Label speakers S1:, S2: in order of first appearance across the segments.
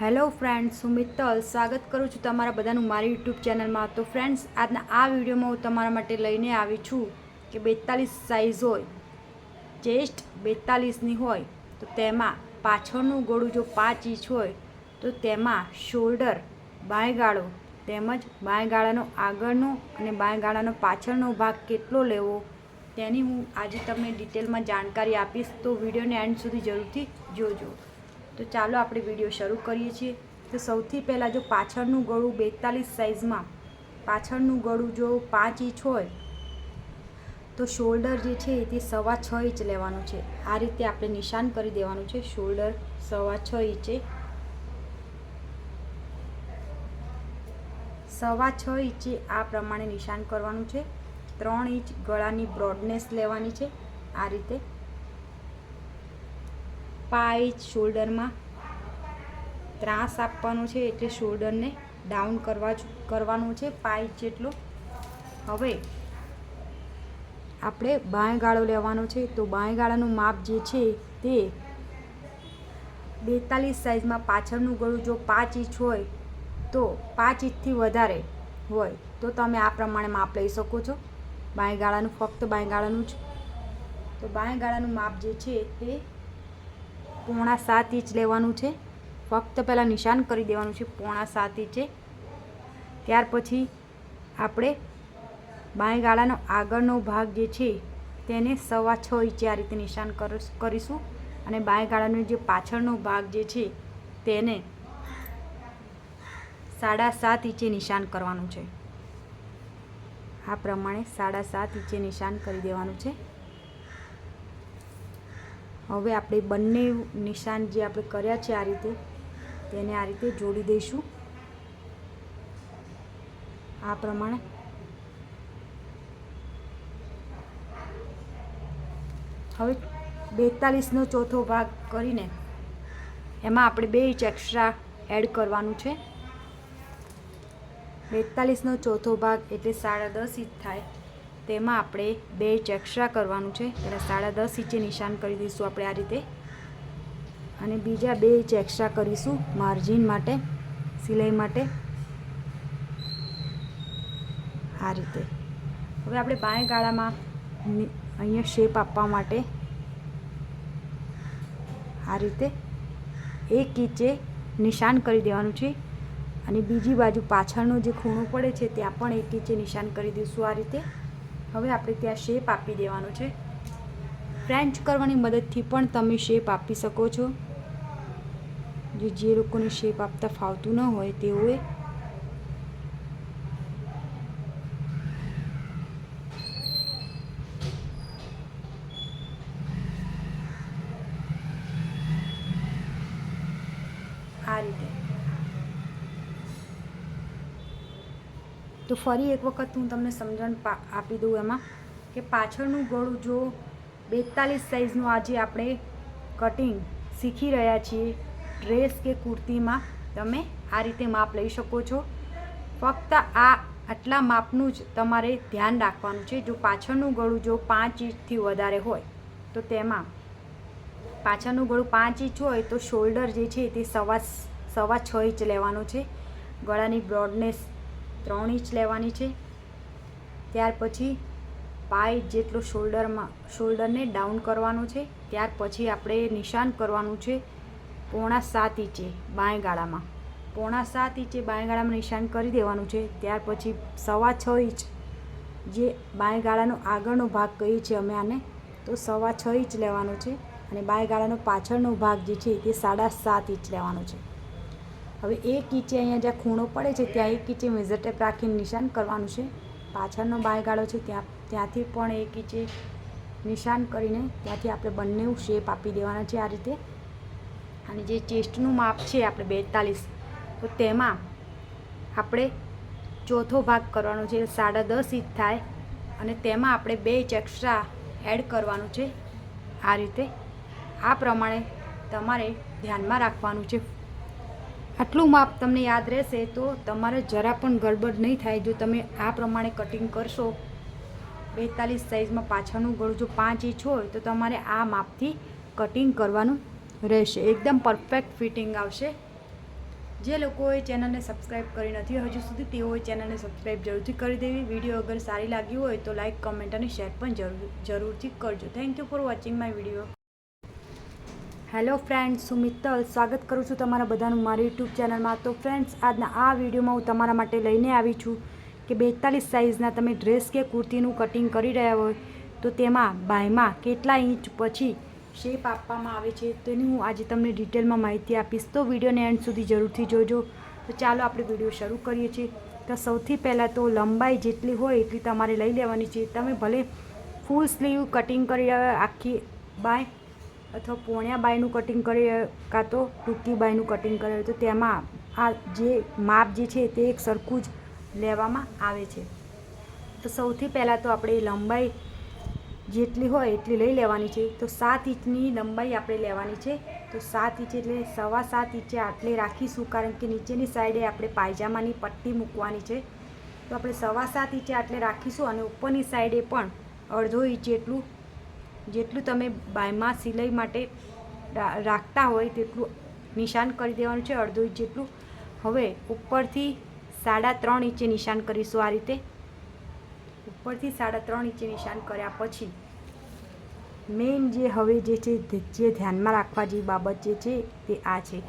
S1: Hello friends, હું મિત્તલ. સ્વાગત કરું છું તમારા બધાનું મારી યુટ્યુબ ચેનલમાં. તો ફ્રેન્ડ્સ, આજના આ વિડીયોમાં હું તમારા માટે લઈને આવી છું કે બેતાલીસ સાઇઝ હોય ચેસ્ટ બેતાલીસની હોય, તો તેમાં પાછળનું ગોળું જો પાંચ ઇંચ હોય, તો તેમાં શોલ્ડર બાંય ગાળો તેમજ બાંય ગાળાનો આગળનો અને બાંય ગાળાનો પાછળનો ભાગ કેટલો લેવો, તેની હું આજે તમને ડિટેલમાં જાણકારી આપીશ. તો વિડીયોને એન્ડ સુધી જરૂરથી જોજો. તો ચાલો આપણે વીડિયો શરૂ કરીએ છીએ. તો સૌથી પહેલાં જો પાછળનું ગળું બેતાલીસ સાઇઝમાં પાછળનું ગળું જો પાંચ ઇંચ હોય, તો શોલ્ડર જે છે તે સવા છ ઇંચ લેવાનું છે. આ રીતે આપણે નિશાન કરી દેવાનું છે. શોલ્ડર સવા છ ઇંચે. સવા છ ઇંચે આ પ્રમાણે નિશાન કરવાનું છે. ત્રણ ઇંચ ગળાની બ્રોડનેસ લેવાની છે. આ રીતે પાંચ શોલ્ડરમાં ત્રાસ આપવાનો છે એટલે શોલ્ડરને ડાઉન કરવા કરવાનું છે પાઇચ જેટલો. હવે આપણે બાંય ગાળો લેવાનો છે તો બાંય ગાળાનું માપ જે છે તે બેતાલીસ સાઇઝમાં પાછળનું ગળું જો પાંચ ઇંચ હોય તો પાંચ ઇંચથી વધારે હોય તો તમે આ પ્રમાણે માપ લઈ શકો છો. બાંય ગાળાનું ફક્ત બાંય ગાળાનું જ. તો બાંય ગાળાનું માપ જે છે તે પોણા સાત ઇંચ લેવાનું છે. ફક્ત પહેલાં નિશાન કરી દેવાનું છે, પોણા સાત ઇંચે. ત્યાર પછી આપણે બાંય ગાળાનો આગળનો ભાગ જે છે, તેને સવા છ ઇંચે આ રીતે નિશાન કરીશું. અને બાંય ગાળાનો જે પાછળનો ભાગ જે છે, તેને સાડા સાત ઇંચે નિશાન કરવાનું છે. આ પ્રમાણે સાડા સાત ઇંચે નિશાન કરી દેવાનું છે. હવે આપણે બંને નિશાન જે આપણે કર્યા છે આ રીતે, તેને આ રીતે જોડી દઈશું. આ પ્રમાણે. હવે બેતાલીસનો ચોથો ભાગ કરીને એમાં આપણે બે ઇંચ એક્સ્ટ્રા એડ કરવાનું છે. બેતાલીસનો ચોથો ભાગ એટલે સાડા દસ ઇંચ થાય. તેમાં આપણે બે ઇંચ કરવાનું છે. એટલે સાડા દસ ઇંચે નિશાન કરી દઈશું આપણે આ રીતે. અને બીજા બે ઇંચ એક્સ્ટ્રા કરીશું માર્જિન માટે, સિલાઈ માટે. આ રીતે. હવે આપણે બાંય ગાળામાં અહીંયા શેપ આપવા માટે આ રીતે એક ઇંચે નિશાન કરી દેવાનું છે. અને બીજી બાજુ પાછળનો જે ખૂણો પડે છે, ત્યાં પણ એક ઇંચે નિશાન કરી દઈશું આ રીતે. હવે આપણે ત્યાં શેપ આપી દેવાનો છે. ફ્રેન્ચ કરવાની મદદથી પણ તમે શેપ આપી શકો છો. જે જે લોકોને શેપ આપતા ફાવતું ન હોય તેઓએ આ રીતે તો ફરી એક વખત હું તમને સમજણ આપી દઉં એમાં કે પાછળનું ગળું જો બેતાલીસ સાઇઝનું આજે આપણે કટિંગ શીખી રહ્યા છીએ ડ્રેસ કે કુર્તીમાં, તમે આ રીતે માપ લઈ શકો છો. ફક્ત આ આટલા માપનું જ તમારે ધ્યાન રાખવાનું છે. જો પાછળનું ગળું જો પાંચ ઇંચથી વધારે હોય, તો તેમાં પાછળનું ગળું પાંચ ઇંચ હોય, તો શોલ્ડર જે છે તે સવા સવા છ ઇંચ લેવાનું છે. ગળાની બ્રોડનેસ ત્રણ ઇંચ લેવાની છે. ત્યાર પછી પાય જેટલો શોલ્ડરમાં, શોલ્ડરને ડાઉન કરવાનો છે, ત્યાર પછી આપણે નિશાન કરવાનું છે પોણા સાત ઇંચે બાંય ગાળામાં પોણા સાત ઇંચે બાંય ગાળામાં નિશાન કરી દેવાનું છે, ત્યાર પછી સવા છ ઇંચ જે બાંય ગાળાનો આગળનો ભાગ કહીએ છીએ અમે આને, તો સવા છ ઇંચ લેવાનો છે અને બાંય ગાળાનો પાછળનો ભાગ જે છે તે સાડા સાત ઇંચ લેવાનો છે. હવે એક ઇંચે અહીંયા જ્યાં ખૂણો પડે છે, ત્યાં એક ઇંચે મેઝર ટેપ રાખીને નિશાન કરવાનું છે. પાછળનો બાયગાળો છે, ત્યાં, ત્યાંથી પણ એક ઇંચે નિશાન કરીને ત્યાંથી આપણે બંને શેપ આપી દેવાના છે આ રીતે. અને જે ચેસ્ટનું માપ છે આપણે બેતાલીસ, તો તેમાં આપણે ચોથો ભાગ કરવાનો છે, સાડા દસ ઇંચ થાય અને તેમાં આપણે બે ઇંચ એક્સ્ટ્રા એડ કરવાનું છે આ રીતે. આ પ્રમાણે તમારે ધ્યાનમાં રાખવાનું છે. આટલું માપ તમને યાદ રહેશે તો તમારે જરા પણ ગડબડ નહીં થાય જો તમે આ પ્રમાણે કટિંગ કરશો. બેતાલીસ સાઇઝમાં પાછળનું ગળું જો પાંચ ઇંચ હોય તો તમારે આ માપથી કટિંગ કરવાનું રહેશે. એકદમ પરફેક્ટ ફિટિંગ આવશે. જે લોકોએ ચેનલને સબસ્ક્રાઇબ કરી નથી, હજુ સુધી તેઓએ ચેનલને સબસ્ક્રાઇબ જરૂરથી કરી દેવી. વીડિયો અગર સારી લાગી હોય તો લાઇક કમેન્ટ અને શેર પણ જરૂર, જરૂરથી કરજો. Thank you for watching my video hello friends, હું મિત્તલ. સ્વાગત કરું છું તમારા બધાનું મારી યુટ્યુબ ચેનલમાં. તો ફ્રેન્ડ્સ, આજના આ વિડીયોમાં હું તમારા માટે લઈને આવી છું કે બેતાલીસ સાઇઝના તમે ડ્રેસ કે કુર્તીનું કટિંગ કરી રહ્યા હોય, તો તેમાં બાયમાં કેટલા ઇંચ પછી શેપ આપવામાં આવે છે, તેની હું આજે તમને ડિટેલમાં માહિતી આપીશ. તો વિડીયોને એન્ડ સુધી જરૂરથી જોજો. તો ચાલો આપણે વીડિયો શરૂ કરીએ છીએ. તો સૌથી પહેલાં તો લંબાઈ જેટલી હોય એટલી તમારે લઈ લેવાની છે. તમે ભલે ફૂલ સ્લીવ કટિંગ કરી રહ્યા આખી બાય અથવા પોણ્યા બાયનું કટિંગ કરી, કાં તો ટૂંકી બાયનું કટિંગ કરે, તો તેમાં આ જે માપ જે છે તે એક સરખું જ લેવામાં આવે છે. તો સૌથી પહેલાં તો આપણે લંબાઈ જેટલી હોય એટલી લઈ લેવાની છે. તો સાત ઇંચની લંબાઈ આપણે લેવાની છે. તો સાત ઇંચ એટલે સવા સાત ઇંચે આટલે રાખીશું, કારણ કે નીચેની સાઈડે આપણે પાયજામાની પટ્ટી મૂકવાની છે. તો આપણે સવા સાત ઇંચે આટલે રાખીશું અને ઉપરની સાઈડે પણ અડધો ઇંચ જેટલું જેટલું તમે બાયમાં સિલાઈ માટે રાખતા હોય તેટલું નિશાન કરી દેવાનું છે. અડધો ઇંચ જેટલું. હવે ઉપરથી સાડા ત્રણ ઇંચે નિશાન કરીશું આ રીતે. ઉપરથી સાડા ત્રણ ઇંચે નિશાન કર્યા પછી મેઇન જે હવે જે છે જે ધ્યાનમાં રાખવા જેવી બાબત જે છે તે આ છે.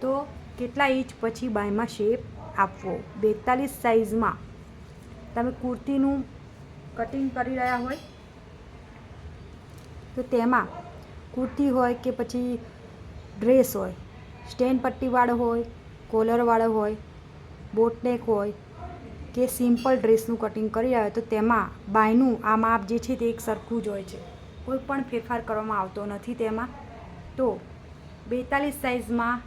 S1: તો કેટલા ઇંચ પછી બાયમાં શેપ આપવો? બેતાલીસ સાઇઝમાં તમે કુર્તીનું કટિંગ કરી રહ્યા હોય તો તેમાં કુર્તી હોય કે પછી ડ્રેસ હોય સ્ટેન પટ્ટીવાળો હોય, કોલરવાળો હોય, બોટનેક હોય કે સિમ્પલ ડ્રેસનું કટિંગ કરી આવે તો તેમાં બાયનું આ માપ જે છે તે એક સરખું જ હોય છે. કોઈ પણ ફેરફાર કરવામાં આવતો નથી તેમાં. તો બેતાલીસ સાઇઝમાં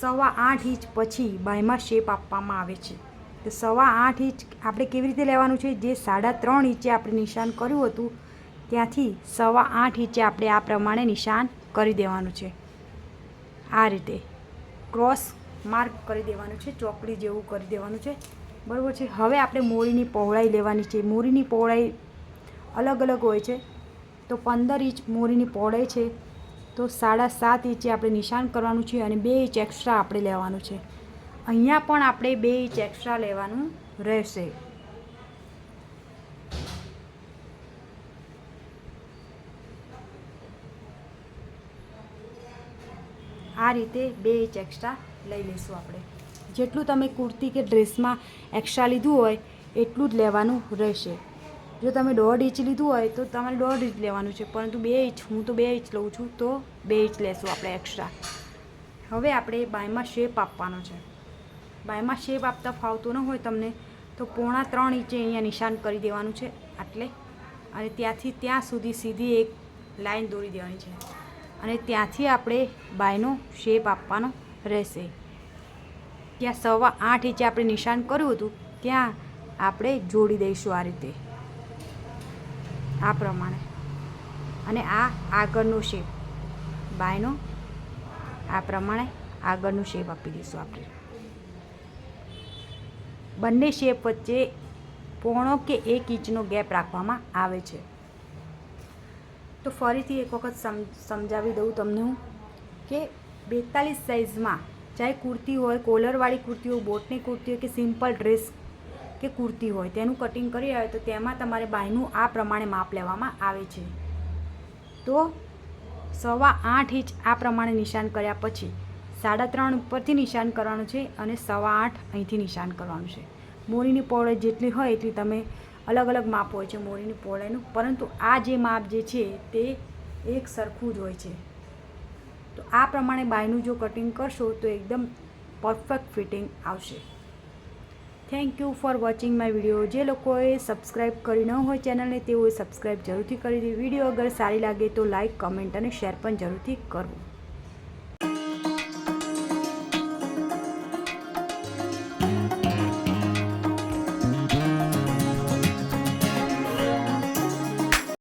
S1: સવા આઠ ઇંચ પછી બાયમાં શેપ આપવામાં આવે છે. તો સવા આઠ ઇંચ આપણે કેવી રીતે લેવાનું છે? જે સાડા ત્રણ ઇંચે આપણે નિશાન કર્યું હતું ત્યાંથી સવા આઠ ઇંચે આપણે આ પ્રમાણે નિશાન કરી દેવાનું છે. આ રીતે ક્રોસ માર્ક કરી દેવાનું છે, ચોકડી જેવું કરી દેવાનું છે. બરાબર છે? હવે આપણે મોરીની પહોળાઈ લેવાની છે. મોરીની પહોળાઈ અલગ અલગ હોય છે. તો પંદર ઇંચ મોરીની પહોળાઈ છે. તો સાડા સાત ઇંચે આપણે નિશાન કરવાનું છે અને બે ઇંચ એક્સ્ટ્રા આપણે લેવાનું છે. અહીંયા પણ આપણે બે ઇંચ એક્સ્ટ્રા લેવાનું રહેશે. આ રીતે બે ઇંચ એક્સ્ટ્રા લઈ લઈશું આપણે. જેટલું તમે કુર્તી કે ડ્રેસમાં એક્સ્ટ્રા લીધું હોય, એટલું જ લેવાનું રહેશે. જો તમે દોઢ ઇંચ લીધું હોય, તો તમારે દોઢ ઇંચ લેવાનું છે. પરંતુ બે ઇંચ, હું તો બે ઇંચ લઉં છું, તો બે ઇંચ લેશું આપણે એક્સ્ટ્રા હવે આપણે બાયમાં શેપ આપવાનો છે. બાયમાં શેપ આપતા ફાવતો ન હોય તમને, તો પોણા ત્રણ ઇંચે અહીંયા નિશાન કરી દેવાનું છે. આટલે. અને ત્યાંથી ત્યાં સુધી સીધી એક લાઈન દોરી દેવાની છે. અને ત્યાંથી આપણે બાયનો શેપ આપવાનો રહેશે. ત્યાં સવા આઠ ઇંચે આપણે નિશાન કર્યું હતું, ત્યાં આપણે જોડી દઈશું આ રીતે. આ પ્રમાણે. અને આ આગળનો શેપ બાયનો આ પ્રમાણે આગળનો શેપ આપી દઈશું આપણે. બંને શેપ વચ્ચે પોણો કે એક ઇંચનો ગેપ રાખવામાં આવે છે. તો ફરીથી એક વખત સમ, સમજાવી દઉં તમને હું કે બેતાલીસ સાઇઝમાં ચાહે કુર્તી હોય, કોલરવાળી કુર્તી હોય, બોટની કુર્તી હોય કે સિમ્પલ ડ્રેસ કે કુર્તી હોય, તેનું કટિંગ કરી આવે તો તેમાં તમારે બાયનું આ પ્રમાણે માપ લેવામાં આવે છે. તો સવા આઠ ઇંચ આ પ્રમાણે નિશાન કર્યા પછી સાડા ત્રણ ઉપરથી નિશાન કરવાનું છે અને સવા આઠ અહીંથી નિશાન કરવાનું છે. મોરીની પહોળાઈ જેટલી હોય એટલી તમે અલગ અલગ માપ હોય છે, મોરીની પહોળાઈનું. પરંતુ આ જે માપ જે છે, તે એક સરખું જ હોય છે. તો આ પ્રમાણે બાયનું જો કટિંગ કરશો, તો એકદમ પરફેક્ટ ફિટિંગ આવશે. Thank you for watching my video જે લોકોએ સબસ્ક્રાઈબ કરી ન હોય ચેનલને, તેઓએ સબસ્ક્રાઈબ જરૂરથી કરી દીધી વીડિયો અગર સારી લાગે તો લાઇક કમેન્ટ અને શેર પણ જરૂરથી કરવું.